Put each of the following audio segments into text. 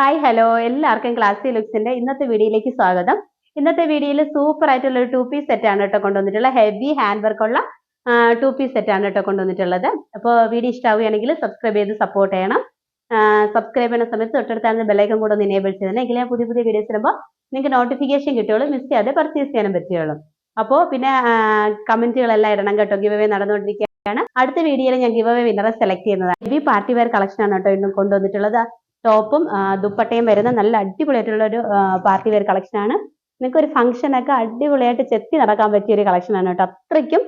Hi hello എല്ലാവർക്കും ക്ലാസ്സി ലുക്സിന്റെ ഇന്നത്തെ വീഡിയോയിലേക്ക് സ്വാഗതം. ഇന്നത്തെ വീഡിയോയിൽ സൂപ്പർ ആയിട്ടുള്ള ഒരു ടു പീസ് സെറ്റ് ആണ് കേട്ടോ കൊണ്ടുവന്നിട്ടുള്ളത്. ഹെവി ഹാൻഡ് വർക്ക് ഉള്ള ടു പീസ് സെറ്റ് ആണ് കേട്ടോ കൊണ്ടുവന്നിട്ടുള്ളത്. അപ്പോൾ വീഡിയോ ഇഷ്ടമാവുകയാണെങ്കിൽ സബ്സ്ക്രൈബ് ചെയ്ത് സപ്പോർട്ട് ചെയ്യണം. സബ്സ്ക്രൈബ് ചെയ്യുന്ന സമയത്ത് തൊട്ടടുത്താണ് ബെല്ലൈക്കൻ കൂടെ ഒന്ന് ഇനേബിൾ ചെയ്തത് ഞാൻ പുതിയ പുതിയ വീഡിയോസ് വരുമ്പോൾ നിങ്ങൾക്ക് നോട്ടിഫിക്കേഷൻ കിട്ടുള്ളൂ മിസ് ചെയ്യാതെ പർച്ചേസ് ചെയ്യാനും പറ്റുകയുള്ളൂ. അപ്പോൾ പിന്നെ കമന്റുകളെല്ലാം ഇടണം കേട്ടോ. ഗിവ് അവേ നടന്നുകൊണ്ടിരിക്കുകയാണ്. അടുത്ത വീഡിയോയിൽ ഞാൻ ഗിവ് അവേ വിന്നറെ സെലക്ട് ചെയ്യുന്നതാണ് ഹെവി പാർട്ടി വെയർ കളക്ഷൻ ആണ് കേട്ടോ ഇന്നും കൊണ്ടുവന്നിട്ടുള്ളത്. ടോപ്പും ദുപ്പട്ടയും വരുന്ന നല്ല അടിപൊളിയായിട്ടുള്ള ഒരു പാർട്ടി വെയർ ആണ്. നിങ്ങൾക്ക് ഒരു ഫംഗ്ഷനൊക്കെ അടിപൊളിയായിട്ട് ചെത്തി നടക്കാൻ പറ്റിയ ഒരു കളക്ഷൻ ആണ് കേട്ടോ. അത്രയ്ക്കും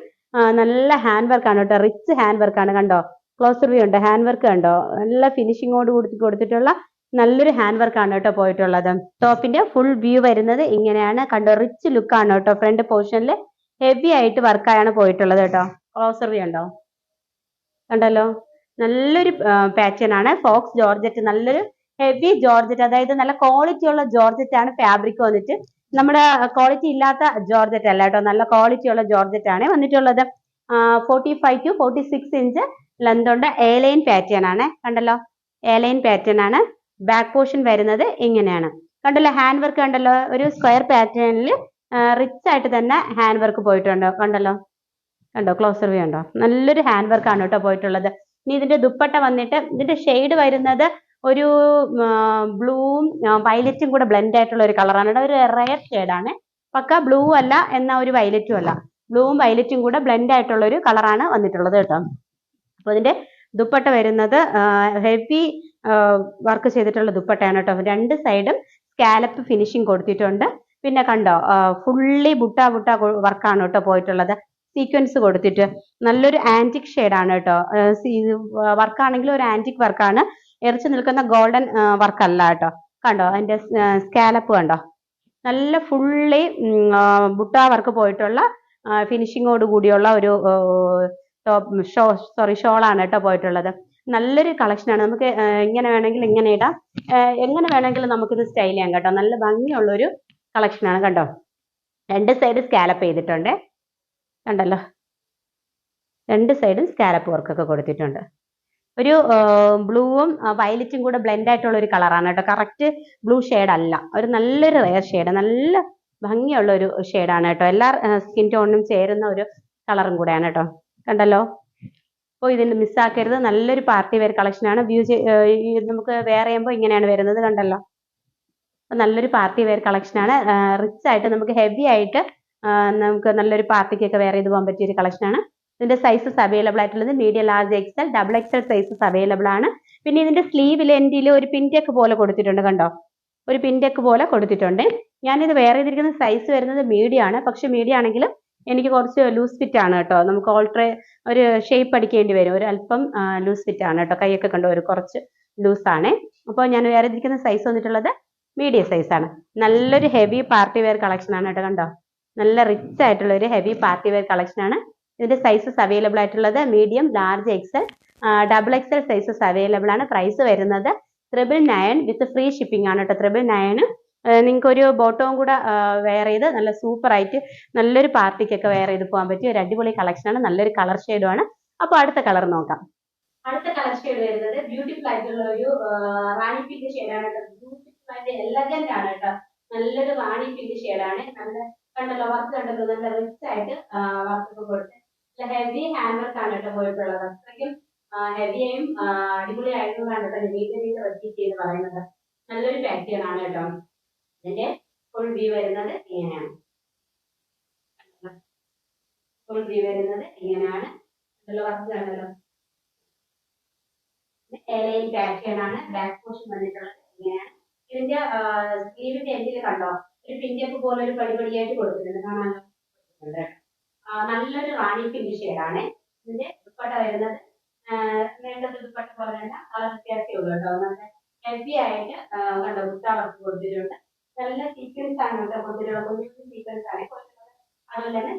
നല്ല ഹാൻഡ് ആണ് കേട്ടോ. റിച്ച് ഹാൻഡ് വർക്ക് ആണ് കണ്ടോ? ക്ലോസ് റിവ്യൂ ഉണ്ട്. ഹാൻഡ് വർക്ക് കണ്ടോ? നല്ല ഫിനിഷിങ്ങോട് കൂടി കൊടുത്തിട്ടുള്ള നല്ലൊരു ഹാൻഡ് ആണ് കേട്ടോ പോയിട്ടുള്ളത്. ടോപ്പിന്റെ ഫുൾ വ്യൂ വരുന്നത് ഇങ്ങനെയാണ്. കണ്ടോ? റിച്ച് ആണ് കേട്ടോ. ഫ്രണ്ട് പോർഷനിൽ ഹെവി ആയിട്ട് വർക്കായാണ് പോയിട്ടുള്ളത് കേട്ടോ. ക്ലോസ് റിവ്യൂ ഉണ്ടോ? കണ്ടല്ലോ? നല്ലൊരു പാറ്റേൺ ആണ്. ഫോക്സ് ജോർജറ്റ് നല്ലൊരു ഹെവി ജോർജറ്റ് അതായത് നല്ല ക്വാളിറ്റി ഉള്ള ജോർജറ്റ് ആണ് ഫാബ്രിക് വന്നിട്ട്. നമ്മുടെ ക്വാളിറ്റി ഇല്ലാത്ത ജോർജറ്റ് അല്ല കേട്ടോ. നല്ല ക്വാളിറ്റി ഉള്ള ജോർജറ്റ് ആണ് വന്നിട്ടുള്ളത്. Forty five to forty six inch length ഉണ്ട് എ ലൈൻ പാറ്റേൺ ആണ്. കണ്ടല്ലോ? എ ലൈൻ പാറ്റേൺ ആണ്. ബാക്ക് പോർഷൻ വരുന്നത് ഇങ്ങനെയാണ്. കണ്ടല്ലോ? ഹാൻഡ് വർക്ക് കണ്ടല്ലോ? ഒരു സ്ക്വയർ പാറ്റേണിൽ റിച്ച് ആയിട്ട് തന്നെ ഹാൻഡ് വർക്ക് പോയിട്ടുണ്ട്. കണ്ടല്ലോ? കണ്ടോ? ക്ലോസർ വ്യൂ ഉണ്ടോ? നല്ലൊരു ഹാൻഡ് വർക്ക് ആണ് കേട്ടോ പോയിട്ടുള്ളത്. ഇനി ഇതിന്റെ ദുപ്പട്ട വന്നിട്ട് ഇതിന്റെ ഷെയ്ഡ് വരുന്നത് ഒരു ബ്ലൂവും വയലറ്റും കൂടെ ബ്ലെൻഡ് ആയിട്ടുള്ള ഒരു കളറാണ് ഒരു റയർ ഷെയ്ഡാണ് പക്ക ബ്ലൂ അല്ല എന്നാ ഒരു വയലറ്റും അല്ല. ബ്ലൂവും വയലറ്റും കൂടെ ബ്ലെൻഡ് ആയിട്ടുള്ള ഒരു കളറാണ് വന്നിട്ടുള്ളത് കേട്ടോ. അപ്പോൾ ഇതിന്റെ ദുപ്പട്ട വരുന്നത് ഹെവി വർക്ക് ചെയ്തിട്ടുള്ള ദുപ്പട്ടയാണ് കേട്ടോ. രണ്ട് സൈഡും സ്കാലപ്പ് ഫിനിഷിങ് കൊടുത്തിട്ടുണ്ട്. പിന്നെ കണ്ടോ ഫുള്ളി ബുട്ട ബുട്ട വർക്കാണ് കേട്ടോ പോയിട്ടുള്ളത്. സീക്വൻസ് കൊടുത്തിട്ട് നല്ലൊരു ആന്റിക് ആണ് കേട്ടോ. വർക്കാണെങ്കിൽ ഒരു ആന്റിക് വർക്കാണ് ഇറച്ചി നിൽക്കുന്ന ഗോൾഡൻ വർക്ക് അല്ല കേട്ടോ. കണ്ടോ? അതിന്റെ സ്കാലപ്പ് കണ്ടോ? നല്ല ഫുള്ളി ബുട്ട വർക്ക് പോയിട്ടുള്ള ഫിനിഷിങ്ങോട് കൂടിയുള്ള ഒരു ഷോ സോറി ഷോളാണ് കേട്ടോ പോയിട്ടുള്ളത്. നല്ലൊരു കളക്ഷനാണ് നമുക്ക് ഇങ്ങനെ വേണമെങ്കിൽ ഇങ്ങനെ ഇടാം. എങ്ങനെ വേണമെങ്കിലും നമുക്കിത് സ്റ്റൈൽ ചെയ്യാം കേട്ടോ. നല്ല ഭംഗിയുള്ള ഒരു കളക്ഷനാണ് കണ്ടോ? രണ്ട് സൈഡ് സ്കാലപ്പ് ചെയ്തിട്ടുണ്ട്. കണ്ടല്ലോ. രണ്ട് സൈഡും സ്കാലപ്പ് വർക്കൊക്കെ കൊടുത്തിട്ടുണ്ട്. ഒരു ബ്ലൂവും വയലറ്റും കൂടെ ബ്ലെൻഡ് ആയിട്ടുള്ള ഒരു കളറാണ് കേട്ടോ. കറക്റ്റ് ബ്ലൂ ഷെയ്ഡ് അല്ല. ഒരു നല്ലൊരു റെയർ ഷെയ്ഡ് നല്ല ഭംഗിയുള്ള ഒരു ഷെയ്ഡാണ് കേട്ടോ. എല്ലാ സ്കിൻ ടോണിനും ചേരുന്ന ഒരു കളറും കൂടെയാണ് കേട്ടോ. കണ്ടല്ലോ? അപ്പോൾ ഇതിന് മിസ്സാക്കരുത് നല്ലൊരു പാർട്ടി വെയർ കളക്ഷനാണ് വ്യൂ നമുക്ക് വെയർ ചെയ്യുമ്പോൾ ഇങ്ങനെയാണ് വരുന്നത് കണ്ടല്ലോ? നല്ലൊരു പാർട്ടി വെയർ കളക്ഷനാണ് റിച്ച് ആയിട്ട് നമുക്ക് ഹെവി ആയിട്ട് നമുക്ക് നല്ലൊരു പാർട്ടിക്കൊക്കെ വെയർ ചെയ്ത് പോകാൻ പറ്റിയ ഒരു കളക്ഷനാണ് ഇതിന്റെ സൈസസ് അവൈലബിൾ ആയിട്ടുള്ളത് medium large XL double XL sizes available ആണ്. പിന്നെ ഇതിന്റെ സ്ലീവ് ലെൻഡിൽ ഒരു പിന്റെക്ക് പോലെ കൊടുത്തിട്ടുണ്ട് കണ്ടോ? ഒരു പിന്റെക്ക് പോലെ കൊടുത്തിട്ടുണ്ട്. ഞാനിത് വെയർ ചെയ്തിരിക്കുന്ന സൈസ് വരുന്നത് മീഡിയം ആണ്. പക്ഷെ മീഡിയം ആണെങ്കിൽ എനിക്ക് കുറച്ച് ലൂസ് ഫിറ്റ് ആണ് കേട്ടോ. നമുക്ക് ഓൾട്രേ ഒരു ഷേപ്പ് അടിക്കേണ്ടി വരും. ഒരു അല്പം ലൂസ് ഫിറ്റ് ആണ് കേട്ടോ. കൈയൊക്കെ കണ്ടോ? ഒരു കുറച്ച് ലൂസ് ആണ്. അപ്പോൾ ഞാൻ വേറെ ചെയ്തിരിക്കുന്ന സൈസ് വന്നിട്ടുള്ളത് മീഡിയം സൈസ് ആണ്. നല്ലൊരു ഹെവി പാർട്ടി വെയർ കളക്ഷൻ ആണ് കേട്ടോ കണ്ടോ? നല്ല റിച്ച് ആയിട്ടുള്ള ഒരു ഹെവി പാർട്ടി വെയർ കളക്ഷൻ ആണ്. ഇതിന്റെ സൈസസ് അവൈലബിൾ ആയിട്ടുള്ളത് medium large XL double XL sizes available ആണ് പ്രൈസ് വരുന്നത്. Triple nine with free shipping ആണ് കേട്ടോ ത്രിബിൾ നയന് നിങ്ങൾക്ക് ഒരു ബോട്ടവും കൂടെ വെയർ ചെയ്ത് നല്ല സൂപ്പർ ആയിട്ട് നല്ലൊരു പാർട്ടിക്കൊക്കെ വെയർ ചെയ്ത് പോകാൻ പറ്റിയ ഒരു അടിപൊളി കളക്ഷൻ ആണ്. നല്ലൊരു കളർ ആണ്. അപ്പോൾ അടുത്ത കളർ നോക്കാം. അടുത്ത കളർ ഷെയ്ഡ് വരുന്നത് ബ്യൂട്ടിഫുൾ ആയിട്ടുള്ള ഒരു റാണി പിങ്ക് ഷെയ്ഡാണ് കേട്ടോ ബ്യൂട്ടിഫുൾ ആയിട്ട് എലഗന്റ് ആണ് കേട്ടോ നല്ലൊരു റാണി പിങ്ക് ഷെയ്ഡാണ് നല്ല കണ്ടല്ലോ വർക്ക് കണ്ടല്ലോ നല്ല റിച്ച് ആയിട്ട് വർക്ക് ഒക്കെ കൊടുത്ത്. ഹെവി ഹാൻഡ് വർക്ക് ആണ് കേട്ടോ പോയിട്ടുള്ളത്. അത്രയ്ക്കും ഹെവിയും അടിപൊളി ആയിട്ടുള്ളതാണ് കേട്ടോ ഹെവിയിൽ നീറ്റ് എന്ന് പറയുന്നത്. നല്ലൊരു പാറ്റേൺ ആണ് കേട്ടോ. ഇതിന്റെ ഫുൾ വ്യൂ വരുന്നത് ഇങ്ങനെയാണ്. ഫുൾ വ്യൂ വരുന്നത് ഇങ്ങനെയാണ്. വർക്ക് കണ്ടല്ലോ പാറ്റേൺ ആണ്. ബാക്ക് പോർഷൻ വന്നിട്ടുള്ളത് ഇങ്ങനെയാണ്. ഇതിന്റെ സ്ലീവിന്റെ എൻഡിൽ കണ്ടോ? ഒരു പിഞ്ചപ്പ് പോലെ ഒരു പടിപടിയായിട്ട് കൊടുക്കുന്നുണ്ട് കാണാൻ നല്ലൊരു റാണി പിങ്ക് ഷെയ്ഡാണ് ഇതിന്റെ ദുപ്പട്ട വരുന്നത് വേണ്ടത് ദുപ്പട്ട പോലെ തന്നെ കളർ വ്യത്യാസമേ ഉള്ളൂ കേട്ടോ. നല്ല ഹെവി ആയിട്ട് കണ്ടോ മുട്ട വർക്ക് കൊടുത്തിട്ടുണ്ട്. നല്ല സീക്വൻസ് ആണ് കേട്ടോ കൊടുത്തിട്ടുള്ളത്. സീക്വൻസ് ആണ്. അതുപോലെ തന്നെ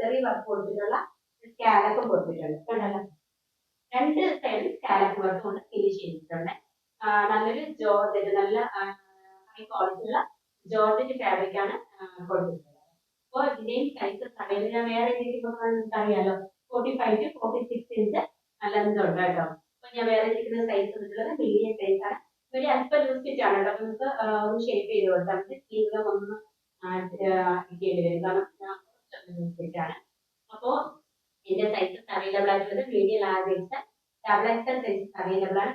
ചെറിയ വർക്ക് കൊടുത്തിട്ടുള്ള സ്കാലപ്പും കൊടുത്തിട്ടുണ്ട്. കണ്ടല്ലോ? രണ്ട് സൈഡിൽ സ്കാലപ്പ് വർക്ക് കൊണ്ട് ഫിനിഷ് ചെയ്തിട്ടുണ്ട്. നല്ലൊരു ജോർജറ്റ് നല്ല ഹൈ ക്വാളിറ്റി ഉള്ള ജോർജറ്റ് ഫാബ്രിക് ആണ് കൊടുത്തിട്ടുള്ളത് അപ്പോൾ ഇതിന്റെയും സൈസ് കടയിൽ ഞാൻ വേറെ നിങ്ങൾക്ക് അറിയാലോ forty five to forty six inch കേട്ടോ. അപ്പൊ ഞാൻ വേറെ ഇരിക്കുന്ന സൈസ് വന്നിട്ടുള്ളത് മീഡിയം സൈസ് ആണ്. ഒരു അല്പം ലൂസ് ഫിറ്റ് ആണ് കേട്ടോ. നമുക്ക് ഒരു ഷേപ്പ് ചെയ്ത് കൊടുത്താൽ മതി. ഒന്ന് ഇരിക്കേണ്ടി വരും. കാരണം ലൂസ് ഫിറ്റ് ആണ്. അപ്പോ എന്റെ സൈസസ് അവൈലബിൾ ആയിട്ടുള്ളത് medium large size double XL sizes available ആണ്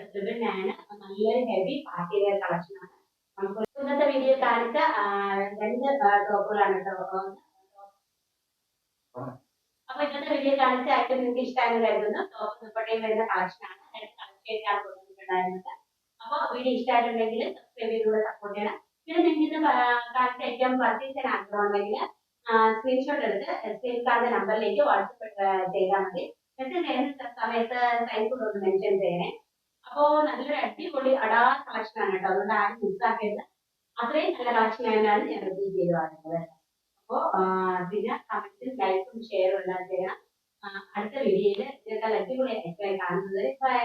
ട്രിപ്പിൾ ഞാൻ നല്ലൊരു ഹെവി പാർട്ടി വെയർ കളക്ഷൻ ആണ്. നമുക്ക് ഇന്നത്തെ വീഡിയോ കാണിച്ച രണ്ട് ടോപ്പുകളാണ് കേട്ടോ. അപ്പൊ ഇന്നത്തെ വീഡിയോ കാണിച്ച ആയിട്ട് നിങ്ങൾക്ക് ഇഷ്ടമായെന്ന് കരുതുന്നു. ടോപ്പ് ദുപ്പട്ടയും വരുന്ന കളക്ഷൻ ആണ്. രണ്ട് കൊടുത്തിട്ടുണ്ടായിരുന്നത്. അപ്പൊ വീഡിയോ ഇഷ്ടമായിട്ടുണ്ടെങ്കിൽ സബ്സ്ക്രൈബ് ചെയ്തുകൂടെ സപ്പോർട്ട് ചെയ്യണം. പിന്നെ നിങ്ങൾക്ക് ഇന്ന് കാണിച്ച ഐറ്റം പർച്ചേസ് ചെയ്യാൻ ആഗ്രഹമുണ്ടെങ്കിൽ സ്ക്രീൻഷോട്ട് എടുത്ത് സ്ക്രീൻ കാർഡ് നമ്പറിലേക്ക് വാട്സപ്പ് ചെയ്താൽ മതി. എന്നിട്ട് നേരത്തെ സമയത്ത് സൈസ് ഒന്ന് മെൻഷൻ ചെയ്യണേ. അപ്പോ നല്ലൊരു അടിപൊളി അടാ കളക്ഷൻ ആണ് കേട്ടോ. അതുകൊണ്ട് ആരും മിസ്സാക്കരുത് അത്രയും നല്ല കളക്ഷൻ ആയിട്ടാണ് ഞാൻ റിസീവ് ചെയ്ത് പറയുന്നത് അപ്പോ പിന്നെ കമന്റും ലൈക്കും ഷെയറും എല്ലാം ചെയ്യണം. അടുത്ത വീഡിയോയിൽ ഇതൊക്കെ അടിപൊളി ആയിട്ട് കാണുന്നത്. ബൈ